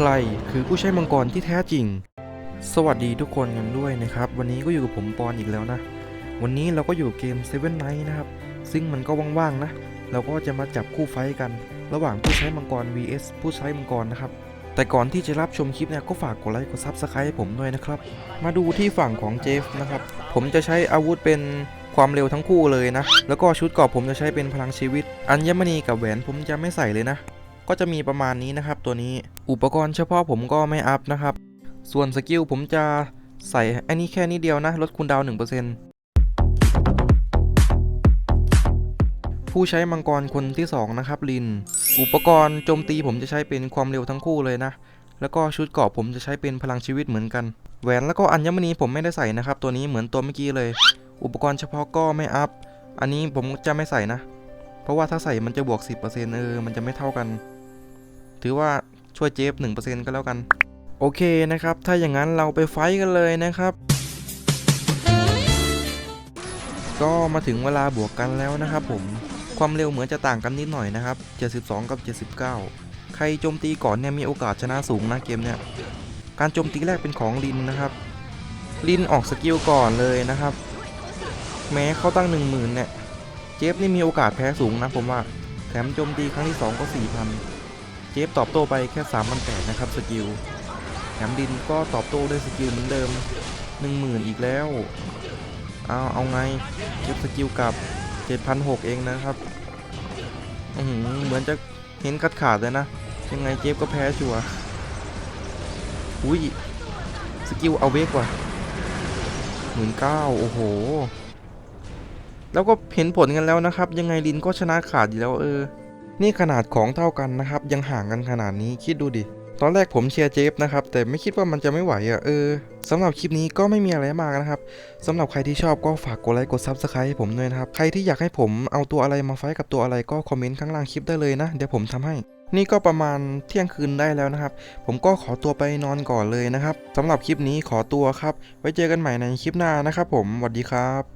ใครคือผู้ใช้มังกรที่แท้จริง สวัสดีทุกคนกันด้วยนะครับ วันนี้ก็อยู่กับผมปอนอีกแล้วนะ วันนี้เราก็อยู่เกม Seven Night นะครับ ซึ่งมันก็ว่างๆนะ เราก็จะมาจับคู่ไฟกัน ระหว่างผู้ใช้มังกร vs ผู้ใช้มังกรนะครับ แต่ก่อนที่จะรับชมคลิปเนี่ยก็ฝากกดไลค์กดซับสไครต์ให้ผมด้วยนะครับ มาดูที่ฝั่งของเจฟนะครับ ผมจะใช้อาวุธเป็นความเร็วทั้งคู่เลยนะ แล้วก็ชุดเกราะผมจะใช้เป็นพลังชีวิต อัญมณีกับแหวนผมจะไม่ใส่เลยนะ ก็จะมีประมาณนี้นะครับตัวนี้ อุปกรณ์เฉพาะผมก็ไม่อัพนะครับ ส่วนสกิลผมจะใส่อันนี้แค่นี้เดียวนะ ลดคูณดาวน์1%ผู้ใช้มังกรคนที่ 2 นะครับ ลิน อุปกรณ์โจมตีผมจะใช้เป็นความเร็วทั้งคู่เลยนะ แล้วก็ชุดเกราะผมจะใช้เป็นพลังชีวิตเหมือนกัน แหวนแล้วก็อัญมณีผมไม่ได้ใส่นะครับ ตัวนี้เหมือนตัวเมื่อกี้เลย อุปกรณ์เฉพาะก็ไม่อัพ อันนี้ผมจะไม่ใส่นะ เพราะว่าถ้าใส่มันจะบวก 10%เออ มันจะไม่เท่ากัน ถือว่าช่วยเจฟ1%ก็แล้วกัน โอเคนะครับ ถ้าอย่างนั้นเราไปไฟท์กันเลยนะครับ ก็มาถึงเวลาบวกกันแล้วนะครับผมความเร็วเหมือนจะต่างกันนิดหน่อยนะครับ 72 กับ 79 ใครโจมตีก่อนเนี่ยมีโอกาสชนะสูงนะเกมเนี่ยการโจมตีแรกเป็นของลินนะครับ ลินออกสกิลก่อนเลยนะครับ แม้เขาตั้ง 10,000เนี่ย เจฟนี่มีโอกาสแพ้สูงนะผมว่า แถมโจมตีครั้งที่ 2 ก็ 4,000 จฟตอบโต้ไปแค่3,800นนะครับสกิลแถมดินก็ตอบโต้ด้วยสกิลเหมือนเดิม 10,000 อีกแล้ว เอาเอาไงเจฟสกิลกับ 7,600 เองนะครับอือหือเหมือนจะเห็นขาดขาดเลยนะ ยังไงเจฟก็แพ้ชัวร์อุ้ย สกิลเอาเวกว่ะหมื่นเก้าโอ้โห แล้วก็เห็นผลกันแล้วนะครับ ยังไงลินก็ชนะขาดอยู่แล้วเออ นี่ขนาดของเท่ากันนะครับ ยังห่างกันขนาดนี้คิดดูดิ ตอนแรกผมเชียร์เจฟนะครับ แต่ไม่คิดว่ามันจะไม่ไหวอะเออสำหรับคลิปนี้ก็ไม่มีอะไรมากนะครับสำหรับใครที่ชอบก็ฝากกดไลค์กด Subscribe ให้ผมด้วยนะครับ ใครที่อยากให้ผมเอาตัวอะไรมาไฟกับตัวอะไรก็คอมเมนต์ข้างล่างคลิปได้เลยนะ เดี๋ยวผมทำให้ นี่ก็ประมาณเที่ยงคืนได้แล้วนะครับ ผมก็ขอตัวไปนอนก่อนเลยนะครับสำหรับคลิปนี้ขอตัวครับ ไว้เจอกันใหม่ในคลิปหน้านะครับผมสวัสดีครับ